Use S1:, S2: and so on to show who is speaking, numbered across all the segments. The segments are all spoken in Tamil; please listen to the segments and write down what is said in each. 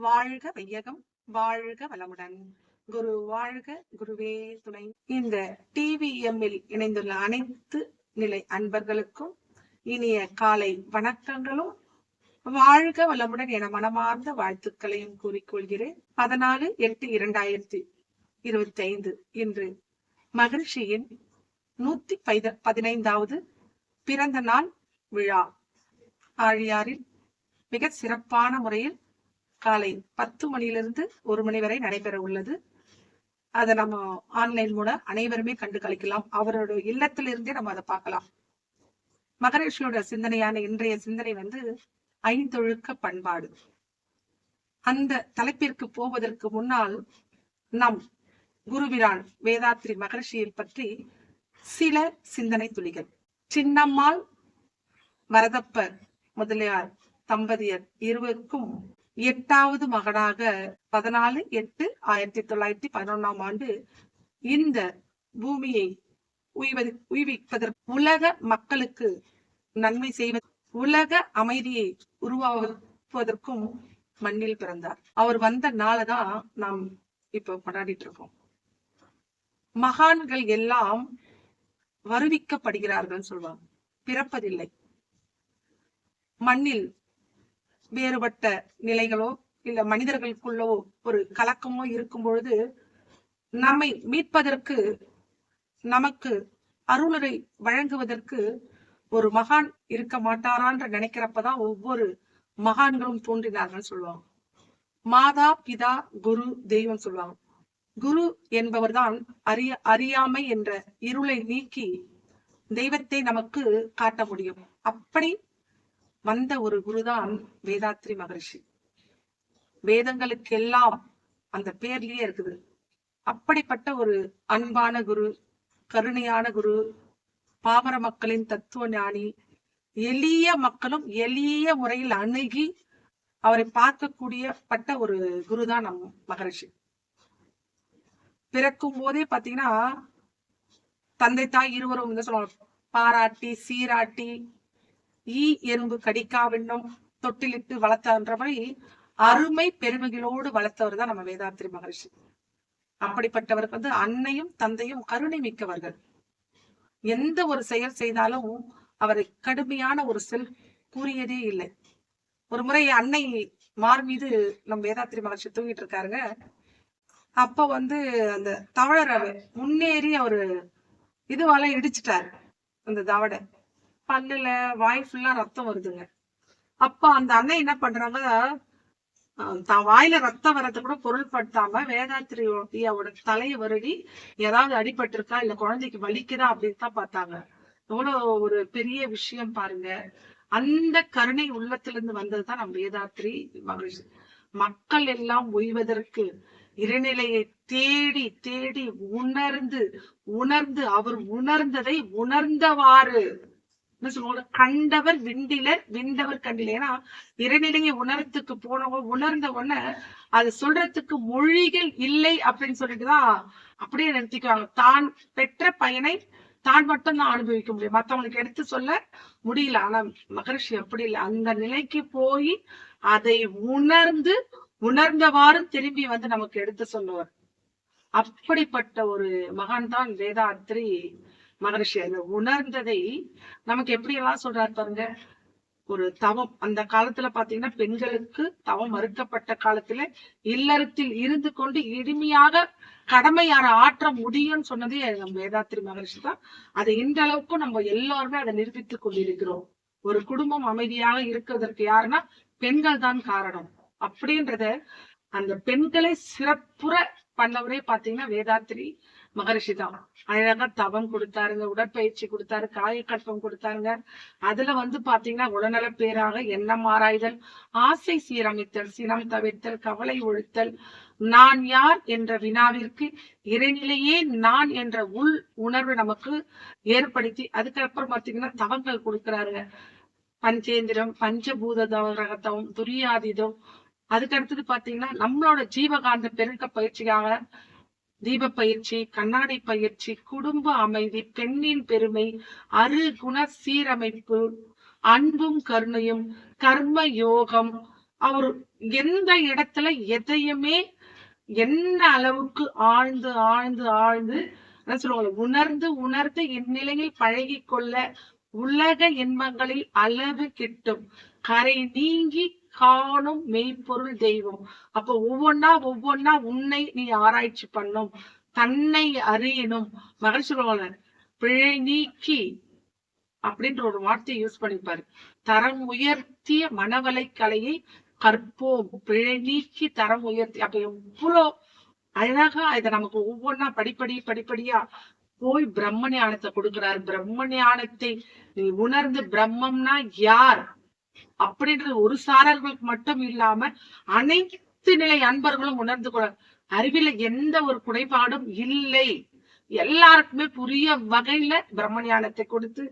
S1: வாழ்க வையகம் வாழ்க வளமுடன். குரு வாழ்க குருவே துணை. இந்த டிவிஎம்மில் இணைந்துள்ள அனைத்து நிலை அன்பர்களுக்கும் இனிய காலை வணக்கங்களும். வாழ்க வளமுடன் என மனமார்ந்த வாழ்த்துக்களையும் கூறிக்கொள்கிறேன். பதினாலு எட்டு இரண்டாயிரத்தி இருபத்தி ஐந்து இன்று மகிழ்ச்சியின் நூத்தி பைத பதினைந்தாவது பிறந்த நாள் விழா. ஆழியாரில் மிக சிறப்பான முறையில் காலை பத்து மணியிலிருந்து ஒரு மணி வரை நடைபெற உள்ளது. அதை நம்ம ஆன்லைன் மூலம் அனைவருமே கண்டு கழிக்கலாம். அவரோட இல்லத்திலிருந்தே நம்ம அதை பார்க்கலாம். மகரிஷியோட சிந்தனையான இன்றைய சிந்தனை வந்து ஐந்தொழுக்க பண்பாடு. அந்த தலைப்பிற்கு போவதற்கு முன்னால் நம் குருவிரான் வேதாத்ரி மகரிஷியை பற்றி சில சிந்தனை துளிகள். சின்னம்மாள் வரதப்பர் முதலியார் தம்பதியர் இருவருக்கும் எட்டாவது மகனாக பதினாலு எட்டு ஆயிரத்தி தொள்ளாயிரத்தி பதினொன்னாம் ஆண்டு இந்த பூமியை உய்வது உய்விப்பதற்கு உலக மக்களுக்கு நன்மை செய்வது உலக அமைதியை உருவாக்குவதற்கும் மண்ணில் பிறந்தார். அவர் வந்த நாளை தான் நாம் இப்போ கொண்டாடிட்டு இருக்கோம் மகான்கள் எல்லாம் வருவிக்கப்படுகிறார்கள் சொல்வாங்க. பிறப்பதில்லை. மண்ணில் வேறுபட்ட நிலைகளோ இல்ல மனிதர்களுக்குள்ளோ ஒரு கலக்கமோ இருக்கும் பொழுது நம்மை மீட்பதற்கு நமக்கு அருளரை வழங்குவதற்கு ஒரு மகான் இருக்க மாட்டாரான்ற நினைக்கிறப்பதான் ஒவ்வொரு மகான்களும் தோன்றினார்கள் சொல்லுவாங்க. மாதா பிதா குரு தெய்வம் சொல்லுவாங்க. குரு என்பவர்தான் அறிய அறியாமை என்ற இருளை நீக்கி தெய்வத்தை நமக்கு காட்ட முடியும். அப்படி வந்த ஒரு குருதான் வேதாத்ரி மகரிஷி. வேதங்களுக்கெல்லாம் அந்த பேர்லயே இருக்குது. அப்படிப்பட்ட ஒரு அன்பான குரு கருணையான குரு பாமர மக்களின் தத்துவ ஞானி எளிய மக்களும் எளிய முறையில் அணுகி அவரை பார்க்கக்கூடிய பட்ட ஒரு குருதான் நம் மகரிஷி. பிறக்கும் போதே பாத்தீங்கன்னா தந்தை தாய் இருவரும் என்ன சொல்லுவாங்க? பாராட்டி சீராட்டி ஈ எறும்பு கடிக்காவிண்ணம் தொட்டிலிட்டு வளர்த்தான்ற மாதிரி அருமை பெருமைகளோடு வளர்த்தவர் தான் நம்ம வேதாத்திரி மகரிஷி. அப்படிப்பட்டவருக்கு வந்து அன்னையும் தந்தையும் கருணை மிக்கவர்கள். எந்த ஒரு செயல் செய்தாலும் அவரை கடுமையான ஒரு செல் கூறியதே இல்லை. ஒரு முறை அன்னை மார் மீது நம்ம வேதாத்திரி மகர்ஷி தூங்கிட்டு இருக்காருங்க. அப்ப வந்து அந்த தவழரை முன்னேறி அவரு இதுவால இடிச்சிட்டாரு. அந்த தவடை பல்லுல வாய் ஃபுல்லா ரத்தம் வருதுங்க. அப்ப அந்த அண்ணன் என்ன பண்றாங்க? தான் வாயில ரத்தம் வர்றது கூட பொருள்படுத்தாம வேதாத்திரியோட தலையை வருடி ஏதாவது அடிபட்டு இருக்கா இல்ல குழந்தைக்கு வலிக்குதா அப்படின்னு தான் பார்த்தாங்க. எவ்வளவு ஒரு பெரிய விஷயம் பாருங்க. அந்த கருணை உள்ளத்துல இருந்து வந்ததுதான் நம்ம வேதாத்திரி மகிழ்ச்சி மக்கள் எல்லாம் ஒய்வதற்கு இறைநிலையை தேடி தேடி உணர்ந்து உணர்ந்து அவர் உணர்ந்ததை உணர்ந்தவாறு என்ன சொல்லுவாங்க? கண்டவர் விண்டிலர் விண்டவர் கண்டில. ஏன்னா இறைநிலையை உணரத்துக்கு போனவங்க உணர்ந்த உடனே அது சொல்றதுக்கு மொழிகள் இல்லை அப்படின்னு சொல்லிட்டுதான் அப்படியே நிறுத்திக்குவாங்க தான் பெற்ற பயனை தான் மட்டும் தான் அனுபவிக்க முடியும். மத்தவங்களுக்கு எடுத்து சொல்ல முடியல. ஆனா மகரிஷி அப்படி இல்லை. அந்த நிலைக்கு போய் அதை உணர்ந்து உணர்ந்தவாறு திரும்பி வந்து நமக்கு எடுத்து சொல்லுவார். அப்படிப்பட்ட ஒரு மகான் தான் வேதாத்திரி மகரிஷி அந்த உணர்ந்ததை நமக்கு எப்படி எல்லாம் சொல்றாரு பாருங்க? ஒரு தவம். அந்த காலத்துல பாத்தீங்கன்னா பெண்களுக்கு தவம் மறுக்கப்பட்ட காலத்துல இல்லறத்தில் இருந்து கொண்டு எளிமையாக கடமையார ஆற்ற முடியும்னு சொன்னதே நம்ம வேதாத்திரி மகரிஷி தான். அதை இந்த அளவுக்கு நம்ம எல்லாருமே அதை நிரூபித்துக் கொண்டிருக்கிறோம். ஒரு குடும்பம் அமைதியாக இருக்கிறதற்கு யாருன்னா பெண்கள் தான் காரணம். அப்படின்றத அந்த பெண்களை சிறப்புற பண்ணவரே பாத்தீங்கன்னா வேதாத்திரி மகரிஷி தான். அழகா தவம் கொடுத்தாருங்க உடற்பயிற்சி கொடுத்தாரு காயக்கற்பம் கொடுத்தாருங்க. அதுல வந்து பாத்தீங்கன்னா உடல்நல பேராக எண்ணம் ஆராய்தல் ஆசை சீரமைத்தல் சினம் தவிர்த்தல் கவலை ஒழுத்தல் நான் யார் என்ற வினாவிற்கு இறைநிலையே நான் என்ற உள் உணர்வு நமக்கு ஏற்படுத்தி அதுக்கப்புறம் பாத்தீங்கன்னா தவங்கள் கொடுக்கிறாருங்க. பஞ்சேந்திரம் பஞ்சபூத தவம் துரியாதிதம். அதுக்கு அடுத்தது பாத்தீங்கன்னா நம்மளோட ஜீவகாந்த பெருக்க பயிற்சியாக தீப பயிற்சி கண்ணாடி பயிற்சி குடும்ப அமைதி பெண்ணின் பெருமை அரு குண சீரமைப்பு அன்பும் கருணையும் கர்ம யோகம். அவர் எந்த இடத்துல எதையுமே என்ன அளவுக்கு ஆழ்ந்து ஆழ்ந்து ஆழ்ந்து என்ன சொல்லுவாங்க உணர்ந்து உணர்ந்து இந்நிலையில் பழகி கொள்ள உலக இன்பங்களில் அளவு கிட்டும். கரை நீங்கி காணும் மெய்ப்பொருள் தெய்வம். அப்ப ஒவ்வொன்னா ஒவ்வொன்னா உன்னை நீ ஆராய்ச்சி பண்ணும். தன்னை அறியணும். மகள் பிழை நீக்கி அப்படின்ற ஒரு வார்த்தையை யூஸ் பண்ணிப்பாரு. தரம் உயர்த்திய மனவலை கலையை கற்போம். பிழை நீக்கி தரம் உயர்த்தி அப்ப எவ்வளவு அழகா இதை நமக்கு ஒவ்வொன்னா படிப்படி படிப்படியா போய் பிரம்ம ஞானத்தை கொடுக்கிறார். பிரம்ம ஞானத்தை நீ உணர்ந்து பிரம்மம்னா யார்? அப்படின்ற ஒரு சாரர்களுக்கு மட்டும் இல்லாம அனைத்து நிலை அன்பர்களும் உணர்ந்து கொள்ள அறிவில எந்த ஒரு குறைபாடும் இல்லை. எல்லாருக்குமே புரிய வகையில பிரம்ம ஞானத்தை கொடுத்து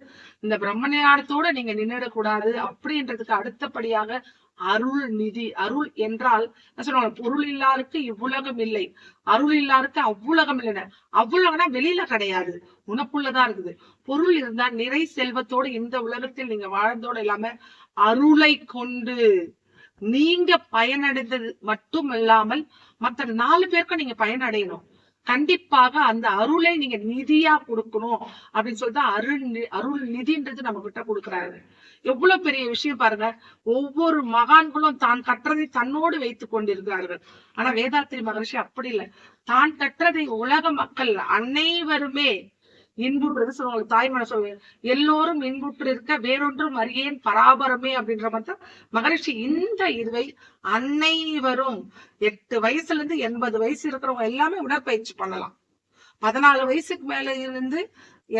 S1: இந்த பிரம்ம ஞானத்தோட நீங்க நின்றுடக்கூடாது அப்படின்றதுக்கு அடுத்தபடியாக அருள் நிதி அருள் என்றால் சொல்லுவாங்க பொருள் இல்லாருக்கு இவ்வுலகம் இல்லை. அருள் இல்லாருக்கு அவ்வுலகம் இல்லை அவ்வுலகம்னா வெளியில கிடையாது. உனக்குள்ளதான் இருக்குது. பொருள் இருந்தா நிறை செல்வத்தோடு இந்த உலகத்தில் நீங்க வாழ்ந்தோடு இல்லாம அருளை கொண்டு நீங்க பயனடைந்தது மட்டும் இல்லாமல் மத்த நாலு பேருக்கும் நீங்க பயனடையணும். கண்டிப்பாக அந்த அருளை நீங்க நிதியா கொடுக்கணும் அப்படின்னு சொல்லிட்டு அருள் அருள் நிதின்றது நம்ம கிட்ட கொடுக்குறாரு. எவ்வளவு பெரிய விஷயம் பாருங்க. ஒவ்வொரு மகான்களும் தான் கற்றதை தன்னோடு வைத்துக் கொண்டிருக்கிறார்கள் ஆனா வேதாத்திரி மகரிஷி அப்படி இல்லை. தான் கற்றதை உலக மக்கள் அனைவருமே இன்புற்றது சொல்லுவாங்க தாய்மனை சொல்லுவாங்க எல்லோரும் இன்புற்று இருக்க வேறொன்றும் அறியேன் பராபரமே அப்படின்ற மாதிரி தான் மகரிஷி இந்த இதுவை அனைவரும் எட்டு வயசுல இருந்து எண்பது வயசு இருக்கிறவங்க எல்லாமே உடற்பயிற்சி பண்ணலாம். பதினாலு வயசுக்கு மேல இருந்து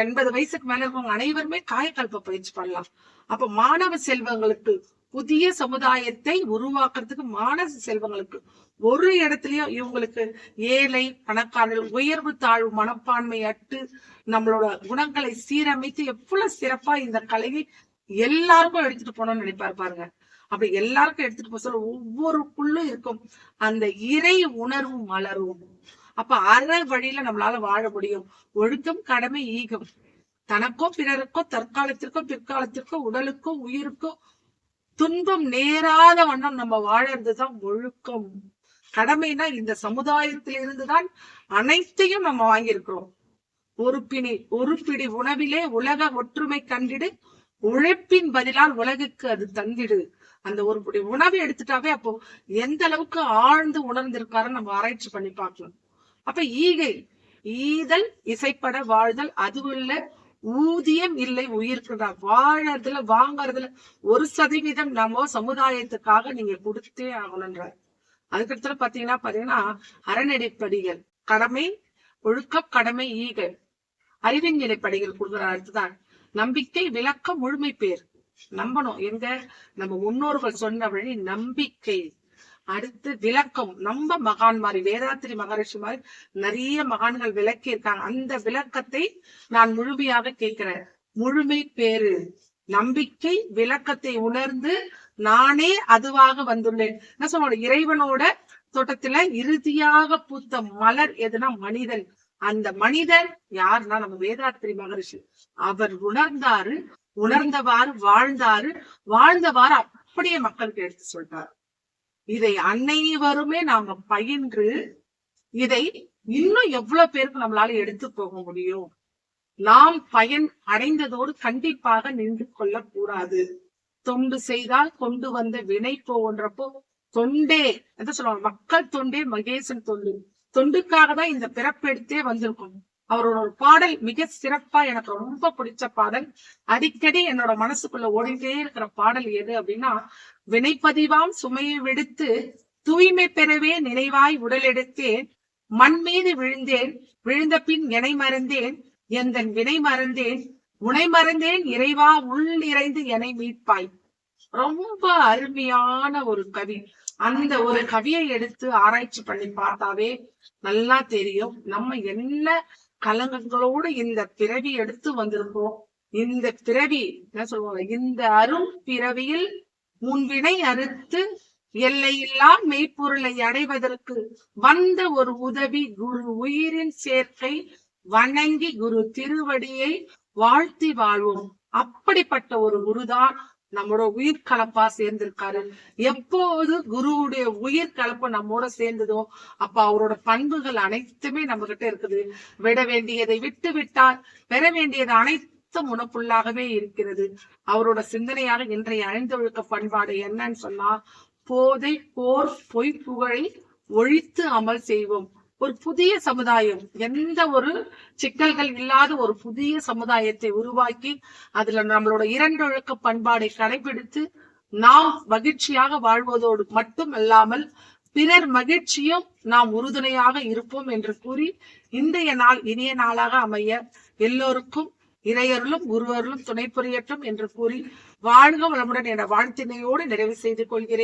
S1: எண்பது வயசுக்கு மேல இருக்கவங்க அனைவருமே காயக்கல்ப பயிற்சி பண்ணலாம். அப்ப மாணவ செல்வங்களுக்கு புதிய சமுதாயத்தை உருவாக்குறதுக்கு மாணவ செல்வங்களுக்கு ஒரு இடத்துலயும் இவங்களுக்கு ஏழை பணக்காரர்கள் உயர்வு தாழ்வு மனப்பான்மை அட்டு நம்மளோட குணங்களை சீரமைத்து எவ்வளவு சிறப்பா இந்த கலையை எல்லாருக்கும் எடுத்துட்டு போனோம்னு நினைப்பாரு பாருங்க. அப்படி எல்லாருக்கும் எடுத்துட்டு போக சொல்ல ஒவ்வொருக்குள்ளும் இருக்கும் அந்த இறை உணர்வு மலரும். அப்ப அற வழியில நம்மளால வாழ முடியும். ஒழுக்கம் கடமை ஈகம். தனக்கோ பிறருக்கோ தற்காலத்திற்கோ பிற்காலத்திற்கோ உடலுக்கோ உயிருக்கோ துன்பம் நேராத வண்ணம் நம்ம வாழறதுதான் ஒழுக்கம். கடமைனா இந்த சமுதாயத்திலிருந்துதான் அனைத்தையும் நம்ம வாங்கியிருக்கிறோம். ஒரு பிணி ஒரு பிடி உணவிலே உலக ஒற்றுமை கண்டிடு உழைப்பின் பதிலால் உலகுக்கு அது தந்திடு. அந்த ஒரு பிடி உணவை எடுத்துட்டாவே அப்போ எந்த அளவுக்கு ஆழ்ந்து உணர்ந்திருக்காரு நம்ம ஆராய்ச்சி பண்ணி பார்க்கலாம். அப்ப ஈகை ஈதல் இசைப்பட வாழ்தல் அதுவும் இல்லை ஊதியம் இல்லை உயிர்க்குடா வாழறதுல வாங்கறதுல ஒரு சதவீதம் நம்ம சமுதாயத்துக்காக நீங்க கொடுத்தே ஆகணுன்றார் அதுக்கடுத்துல பாத்தீங்கன்னா பாத்தீங்கன்னா அறநெறிப்படிகள். கடமை ஒழுக்கம் கடமை ஈகை. அறிவின் நிலைப்படிகள் கொடுக்குற அடுத்துதான் நம்பிக்கை விளக்கம் முழுமை பேர் நம்பணும். எங்க? நம்ம முன்னோர்கள் சொன்ன வழி நம்பிக்கை. அடுத்து விளக்கம். நம்ம மகான் மாதிரி வேதாத்திரி மகரிஷி மாதிரி நிறைய மகான்கள் விளக்கி இருக்காங்க அந்த விளக்கத்தை நான் முழுமையாக கேட்கிறேன். முழுமை பேரு நம்பிக்கை விளக்கத்தை உணர்ந்து நானே அதுவாக வந்துள்ளேன். என்ன சொல்ல இறைவனோட தோட்டத்துல இறுதியாக பூத்த மலர் எதுனா மனிதன். அந்த மனிதர் யாருன்னா? நம்ம வேதாத்திரி மகரிஷி. அவர் உணர்ந்தாரு உணர்ந்தவாறு வாழ்ந்தாரு. வாழ்ந்தவாறு அப்படியே மக்களுக்கு எடுத்து சொல்றாரு. இதை அனைவருமே நாம பயின்று இதை இன்னும் எவ்வளவு பேருக்கு நம்மளால எடுத்து போக முடியும்? நாம் பயன் அடைந்ததோடு கண்டிப்பாக நின்று கொள்ள கூடாது. தொண்டு செய்தால் கொண்டு வந்த வினை போன்றப்போ தொண்டே என்ன சொல்லுவாங்க? மக்கள் தொண்டே மகேசன் தொண்டு. தொண்டுக்காக தான் இந்த பிறப்பெடுத்தே வந்திருக்கும். அவரோட ஒரு பாடல் மிக சிறப்பா எனக்கு ரொம்ப பிடிச்ச பாடல். அடிக்கடி என்னோட மனசுக்குள்ள ஓடிட்டே இருக்கிற பாடல் எது அப்படின்னா வினைப்பதிவாம் சுமையை விடுத்து தூய்மை பெறவே நினைவாய் உடல் எடுத்தேன் மண் மீது விழுந்தேன் விழுந்த பின் எனை மறந்தேன். எந்தன் வினை மறந்தேன் உனை மறந்தேன் இறைவா உள் நிறைந்து எனை மீட்பாய். ரொம்ப அருமையான ஒரு கவி. அந்த ஒரு கவியை எடுத்து ஆராய்ச்சி பண்ணி பார்த்தாவே நல்லா தெரியும். நம்ம என்ன கலங்கங்களோடு இந்த பிறவி எடுத்து வந்திருக்கோம் இந்த பிறவி என்ன சொல்லுவாங்க? இந்த அரும் பிறவியில் முன்வினை அறுத்து எல்லையில்லா மெய்ப்பொருளை அடைவதற்கு வந்த ஒரு உதவி குரு உயிரின் சேர்க்கை வணங்கி குரு திருவடியை வாழ்த்தி வாழ்வோம். அப்படிப்பட்ட ஒரு குருதான் நம்மளோட உயிர் கலப்பா சேர்ந்திருக்காரு. எப்போது குருவுடைய உயிர் கலப்பு நம்மோட சேர்ந்ததோ அப்ப அவரோட பண்புகள் அனைத்துமே நம்ம கிட்ட இருக்குது. விட வேண்டியதை விட்டு விட்டால் பெற வேண்டியது அனைத்தும் உணப்புள்ளாகவே இருக்கிறது. அவரோட சிந்தனையாக இன்றைய ஐந்தொழுக்க பண்பாடு என்னன்னு சொன்னா போதை போர் பொய் புகழை ஒழித்து அமல் செய்வோம். ஒரு புதிய சமுதாயம். எந்த ஒரு சிக்கல்கள் இல்லாத ஒரு புதிய சமுதாயத்தை உருவாக்கி அதுல நம்மளோட இரண்டொழுக்க பண்பாடை கடைபிடித்து நாம் மகிழ்ச்சியாக வாழ்வதோடு மட்டும் அல்லாமல் பிறர் மகிழ்ச்சியும் நாம் உறுதுணையாக இருப்போம் என்று கூறி இன்றைய நாள் இனிய நாளாக அமைய எல்லோருக்கும் இறையருளும் குருவருளும் துணை புரியட்டும் என்று கூறி வாழ்க வளமுடன் என வாழ்த்தினையோடு நிறைவு செய்து கொள்கிறேன்.